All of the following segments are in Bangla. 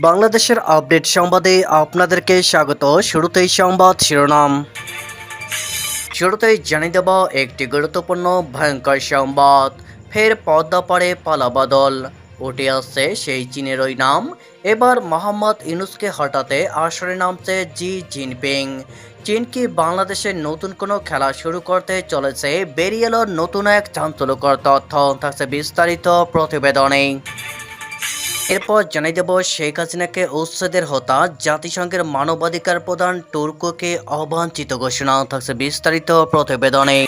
বাংলাদেশের আপডেট সংবাদে আপনাদেরকে স্বাগত। শুরুতেই সংবাদ শিরোনাম। শুরুতেই জানিয়ে দেব একটি গুরুত্বপূর্ণ, ভয়ঙ্কর সংবাদ। ফের পদ্মা পাড়ে পালাবাদল উঠে আসছে সেই চীনের ওই নাম। এবার মোহাম্মদ ইউনুসকে হটাতে আসরে নামছে জি জিনপিং। চীন কি বাংলাদেশের নতুন কোনো খেলা শুরু করতে চলেছে? বেরিয়ে এলো নতুন এক চাঞ্চল্যকর তথ্য। থাকছে বিস্তারিত প্রতিবেদনে। এরপর জানিয়ে দেব শেখ হাসিনাকে উচ্ছেদের হতা জাতিসংঘের মানবাধিকার প্রধান তুর্ককে অবাঞ্ছিত ঘোষণা, থাকছে বিস্তারিত প্রতিবেদনে।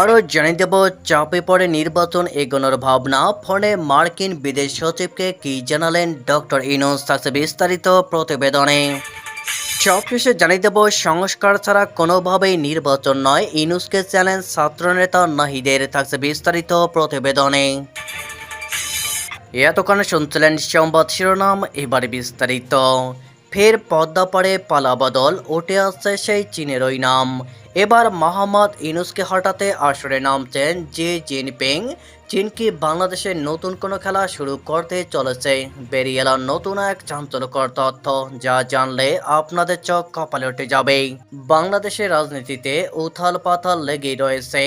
আরও জানিয়ে দেব, চাপে পড়ে নির্বাচন এগোনোর ভাবনা ফোনে মার্কিন বিদেশ সচিবকে কি জানালেন ডক্টর ইনোস থাকছে বিস্তারিত প্রতিবেদনে। সবশেষে জানিয়ে দেব, সংস্কার ছাড়া কোনোভাবেই নির্বাচন নয় ইনুসকে চ্যালেঞ্জ ছাত্রনেতা নাহিদের, থাকছে বিস্তারিত প্রতিবেদনে। এতক্ষণে শুনছিলেন সংবাদ শিরোনাম, এবারে বিস্তারিত। ফের পদ্মা পাড়ে পালাবদল উঠে আসছে সেই চীনের ওই নাম। এবার মোহাম্মদ ইনুসকে হটাতে আসরে নামছেন জি জিনপিং। চীন কি বাংলাদেশের নতুন কোনো খেলা শুরু করতে চলেছে? বেরিয়ে এলো নতুন এক চাঞ্চল্যকর তথ্য। যা জানলে আপনাদের চোখ কপালে উঠে যাবে। বাংলাদেশের রাজনীতিতে উথাল পাথাল লেগেই রয়েছে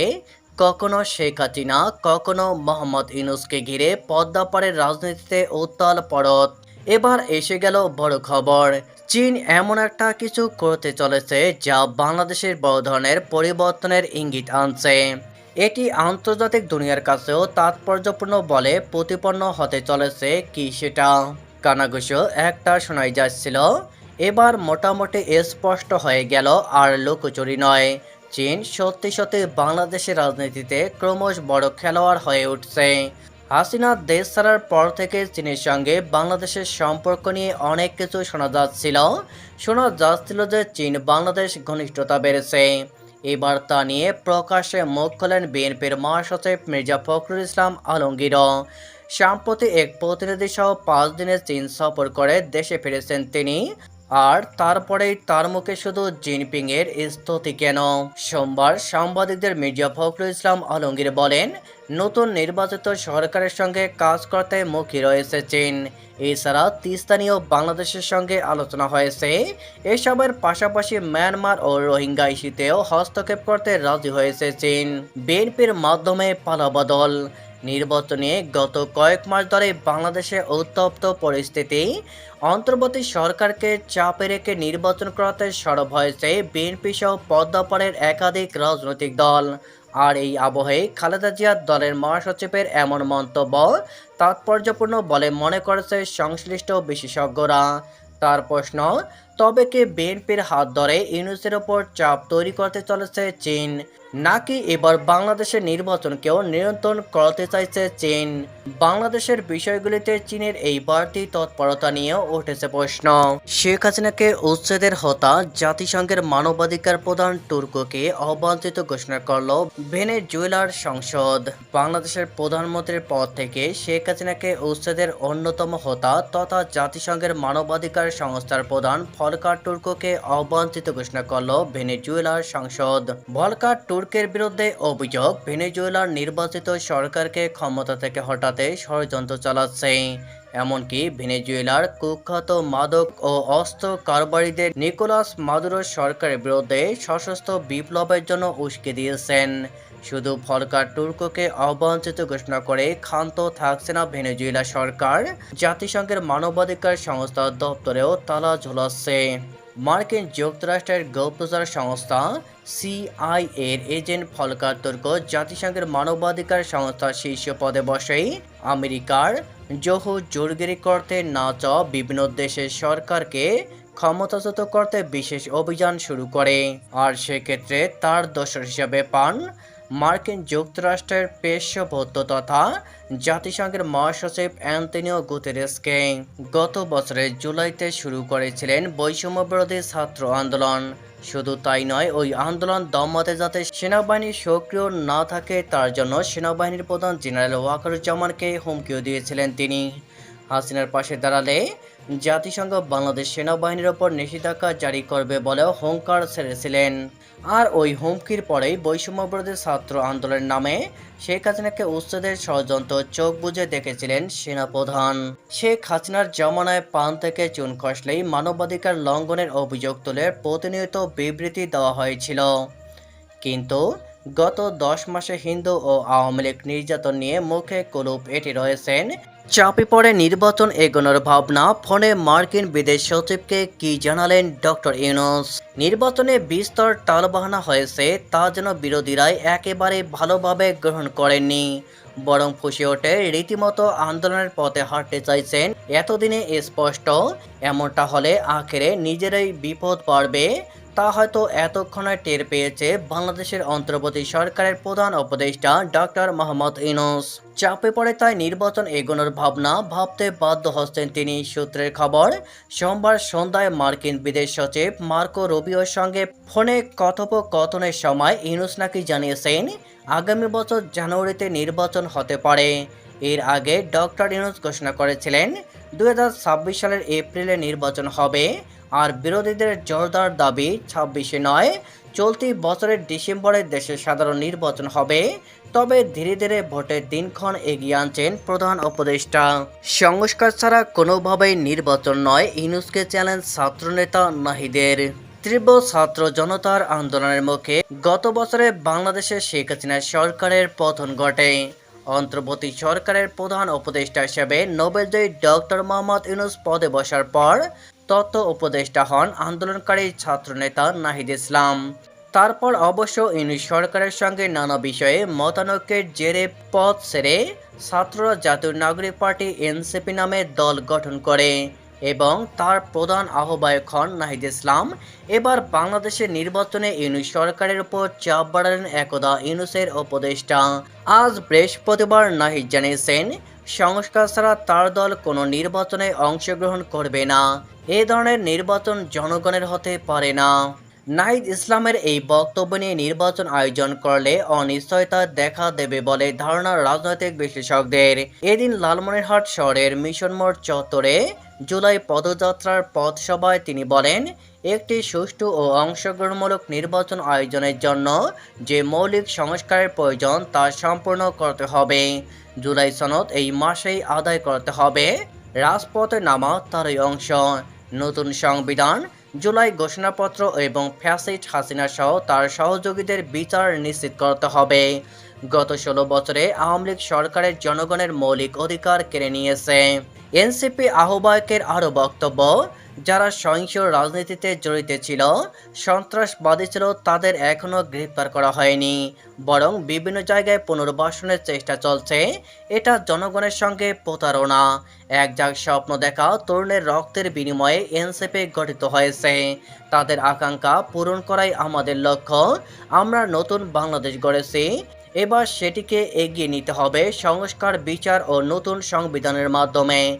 কখনো শেখ হাসিনা, কখনো মোহাম্মদ ইউনুসকে ঘিরে পদ্মাপাড়ের রাজনীতিতে উত্তাল পরত। এবার এসে গেল বড় খবর। চীন এমন একটা কিছু করতে চলেছে যা বাংলাদেশের বড় ধরনের পরিবর্তনের ইঙ্গিত আনছে। এটি আন্তর্জাতিক দুনিয়ার কাছেও তাৎপর্যপূর্ণ বলে প্রতিপন্ন হতে চলেছে কি সেটা? কানাঘুষো একটা শোনাই যাচ্ছিল। এবার মোটামুটি স্পষ্ট হয়ে গেল আর লুকোচুরি নয়। চীন সত্যি সত্যি বাংলাদেশের রাজনীতিতে ক্রমশ বড় খেলোয়াড় হয়ে উঠছে। হাসিনা দেশ ছাড়ার পর থেকে চীনের সঙ্গে বাংলাদেশের সম্পর্ক নিয়ে অনেক কিছু শোনা যাচ্ছিল। শোনা যাচ্ছিল যে চীন বাংলাদেশ ঘনিষ্ঠতা বেড়েছে। এবার তা নিয়ে প্রকাশ্যে মুখ খোলেন বিএনপির মহাসচিব মির্জা ফখরুল ইসলাম আলমগীর। সম্প্রতি এক প্রতিনিধি সহ পাঁচ দিনের চীন সফর করে দেশে ফিরেছেন তিনি। আর তারপরেই তার মুখে শুধু জিনপিং এর স্তুতি কেন? সোমবার সাংবাদিকদের মির্জা ফখরুল ইসলাম আলমগীর বলেন, নতুন নির্বাচিত সরকারের সঙ্গে কাজ করতে মুখী রয়েছে চীন। এছাড়া তিস্তানীয় বাংলাদেশের সঙ্গে আলোচনা হয়েছে। এসবের পাশাপাশি মিয়ানমার ও রোহিঙ্গা ইস্যুতেও হস্তক্ষেপ করতে রাজি হয়েছে চীন। বিএনপির মাধ্যমে পালাবদল। নির্বাচনে গত কয়েক মাস ধরে বাংলাদেশে উত্তপ্ত পরিস্থিতি। অন্তর্বর্তী সরকারকে চাপে রেখে নির্বাচন করাতে সরব হয়েছে বিএনপি সহ পদ্মাপাড়ের একাধিক রাজনৈতিক দল। আর এই আবহে খালেদা জিয়ার দলের মহাসচিবের এমন মন্তব্য তাৎপর্যপূর্ণ বলে মনে করেছে সংশ্লিষ্ট বিশেষজ্ঞরা। তার প্রশ্ন, তবে কি বিএনপির হাত ধরে ইউনুসের ওপর চাপ তৈরি করতে চলেছে চীন? নাকি এবার বাংলাদেশের নির্বাচনকেও নিয়ন্ত্রণ করতে চাইছে চীন? বাংলাদেশের বিষয়গুলিতে চীনের এই বাড়তি তৎপরতা নিয়েও উঠেছে প্রশ্ন। শেখ হাসিনাকে উচ্ছেদের হতা জাতিসংঘের মানবাধিকার প্রধান তুর্ককে অবাঞ্ছিত ঘোষণা করল ভেনেজুয়েলার সংসদ। বাংলাদেশের প্রধানমন্ত্রীর পদ থেকে শেখ হাসিনাকে উচ্ছেদের অন্যতম হতা তথা জাতিসংঘের মানবাধিকার সংস্থার প্রধান ভলকার তুর্ককে অবাঞ্ছিত ঘোষণা করল ভেনেজুয়েলার সংসদ। ভলকার তুর্কের বিরুদ্ধে অভিযোগ, ভেনেজুয়েলার নির্বাচিত সরকারকে ক্ষমতা থেকে হটাতে ষড়যন্ত্র চালাচ্ছে। এমনকি ভেনেজুয়েলার কুখ্যাত মাদক ও অস্ত্র কারবারিদের নিকোলাস মাদুরো সরকারের বিরুদ্ধে সশস্ত্র বিপ্লবের জন্য উস্কে দিয়েছেন। শুধু ফলকার তুর্ককে অবাঞ্ছিত ঘোষণা করে ক্ষান্ত থাকছে না ভেনেজুয়েলা সরকার, জাতিসংঘের মানবাধিকার সংস্থার দপ্তরেও তালা ঝোলাচ্ছে। মার্কিন যুক্তরাষ্ট্রের গুপ্তচর সংস্থা সিআই এর এজেন্ট ফলকার তুর্ক জাতিসংঘের মানবাধিকার সংস্থা শীর্ষ পদে বসেই আমেরিকার জহু জোরগিরি করতে না চাওয়া বিভিন্ন দেশের সরকারকে ক্ষমতাচ্যুত করতে বিশেষ অভিযান শুরু করে। আর সেক্ষেত্রে তার দোষর হিসাবে পান মার্কিন যুক্তরাষ্ট্রের পেশভদ্য তথা জাতিসংঘের মহাসচিব অ্যান্টনিও গুতেরেসকে গত বছরের জুলাইতে শুরু করেছিলেন বৈষম্য বিরোধী ছাত্র আন্দোলন। শুধু তাই নয়, ওই আন্দোলন দমাতে যাতে সেনাবাহিনী সক্রিয় না থাকে, তার জন্য সেনাবাহিনীর প্রধান জেনারেল ওয়াকারুজ্জামানকে হুমকিও দিয়েছিলেন তিনি। হাসিনার পাশে দাঁড়ালে জাতিসংঘ বাংলাদেশ সেনাবাহিনীর ওপর নিষেধাজ্ঞা জারি করবে বলেও হুঙ্কার ছেড়েছিলেন। আর ওই হুমকির পরেই বৈষম্যবিরোধী ছাত্র আন্দোলনের নামে শেখ হাসিনাকে উচ্ছেদের ষড়যন্ত্র চোখ বুজে দেখেছিলেন সেনাপ্রধান। শেখ হাসিনার জমানায় পান থেকে চুন খসলেই মানবাধিকার লঙ্ঘনের অভিযোগ তুলে প্রতিনিয়ত বিবৃতি দেওয়া হয়েছিল। কিন্তু গত দশ মাসে হিন্দু ও আওয়ামী লীগ নির্যাতন নিয়ে মুখে কুলুপ এটি রয়েছেন চাপে পড়ে নির্বাচন এগোনোর ভাবনা, ফোনে মার্কিন বিদেশ সচিবকে কি জানালেন ডক্টর ইউনুস? নির্বাচনে বিস্তর টালবাহানা হয়েছে, তা যেন বিরোধীরাই একেবারে ভালোভাবে গ্রহণ করেননি। বরং ফুসে ওঠে, রীতিমতো আন্দোলনের পথে হাঁটতে চাইছেন। এতদিনে স্পষ্ট, এমনটা হলে আখেরে নিজেরাই বিপদ বাড়বে তা হয়তো এতক্ষণে টের পেয়েছে বাংলাদেশের অন্তর্বর্তী সরকারের প্রধান উপদেষ্টা ডক্টর মোহাম্মদ ইউনুস। চাপে পড়ে তাই নির্বাচন এগোনোর ভাবনা ভাবতে বাধ্য হচ্ছেন তিনি সূত্রের খবর। সোমবার সন্ধ্যায় মার্কিন বিদেশ সচিব মার্কো রুবিওর সঙ্গে ফোনে কথোপকথনের সময় ইউনুস নাকি জানিয়েছেন, আগামী বছর জানুয়ারিতে নির্বাচন হতে পারে। এর আগে ডক্টর ইউনুস ঘোষণা করেছিলেন দু হাজার ছাব্বিশ সালের এপ্রিলে নির্বাচন হবে। আর বিরোধীদের জোরদার দাবি ছাব্বিশে নয়, চলতি বছরের ডিসেম্বরে দেশের সাধারণ নির্বাচন হবে। তবে ধীরে ধীরে ভোটের দিনক্ষণ এগিয়ে আনছেন প্রধান উপদেষ্টা। সংস্কার ছাড়া কোনোভাবেই নির্বাচন নয় ইনুসকে চ্যালেঞ্জ ছাত্রনেতা নাহিদের। তীব্র ছাত্র জনতার আন্দোলনের মুখে গত বছরে বাংলাদেশের শেখ হাসিনার সরকারের পতন ঘটে। অন্তর্বর্তী সরকারের প্রধান উপদেষ্টা হিসেবে নোবেলজয়ী ডক্টর মোহাম্মদ ইউনুস পদে বসার পর তত্ত্ব উপদেষ্টা হন আন্দোলনকারী ছাত্রনেতা নাহিদ ইসলাম। তারপর অবশ্য ইনি সরকারের সঙ্গে নানা বিষয়ে মতানৈক্যের জেরে পথ সেরে ছাত্র জাতীয় নাগরিক পার্টি এনসিপি নামে দল গঠন করে। এবং তার প্রধান আহ্বায়ক হন নাহিদ ইসলাম। এবার বাংলাদেশের নির্বাচনে ইউনুস সরকারের উপর চাপ বাড়ালেন একদা ইউনুসের উপদেষ্টা। আজ বৃহস্পতিবার নাহিদ জানিয়েছেন, সংস্কার ছাড়া তার দল কোনো নির্বাচনে অংশগ্রহণ করবে না। এ ধরনের নির্বাচন জনগণের হতে পারে না। নাহিদ ইসলামের এই বক্তব্য নিয়ে নির্বাচন আয়োজন করলে অনিশ্চয়তা দেখা দেবে বলে ধারণা রাজনৈতিক বিশ্লেষকদের। এদিন লালমনিরহাট শহরের মিশন মোড় চত্বরে জুলাই পদযাত্রার পথসভায় তিনি বলেন, একটি সুষ্ঠু ও অংশগ্রহণমূলক নির্বাচন আয়োজনের জন্য যে মৌলিক সংস্কারের প্রয়োজন তা সম্পূর্ণ করতে হবে। জুলাই সনদ এই মাসেই আদায় করতে হবে। রাজপথে নামা তারই অংশ। নতুন সংবিধান জুলাই ঘোষণাপত্র এবং ফ্যাসিট হাসিনা সহ তার সহযোগীদের বিচার নিশ্চিত করতে হবে। গত ষোলো বছরে আওয়ামী লীগ সরকারের জনগণের মৌলিক অধিকার কেড়ে নিয়েছে। এনসিপি আহ্বায়কের আরও বক্তব্য যারা সহিংস রাজনীতিতে জড়িত ছিল, সন্ত্রাসবাদী ছিল, তাদের এখনও গ্রেপ্তার করা হয়নি। বরং বিভিন্ন জায়গায় পুনর্বাসনের চেষ্টা চলছে। এটা জনগণের সঙ্গে প্রতারণা। এক যাক স্বপ্ন দেখা তরুণের রক্তের বিনিময়ে এনসিপি গঠিত হয়েছে। তাদের আকাঙ্ক্ষা পূরণ করাই আমাদের লক্ষ্য। আমরা নতুন বাংলাদেশ গড়েছি। এবার সেটিকে এগিয়ে নিতে হবে সংস্কার, বিচার ও নতুন সংবিধানের মাধ্যমে।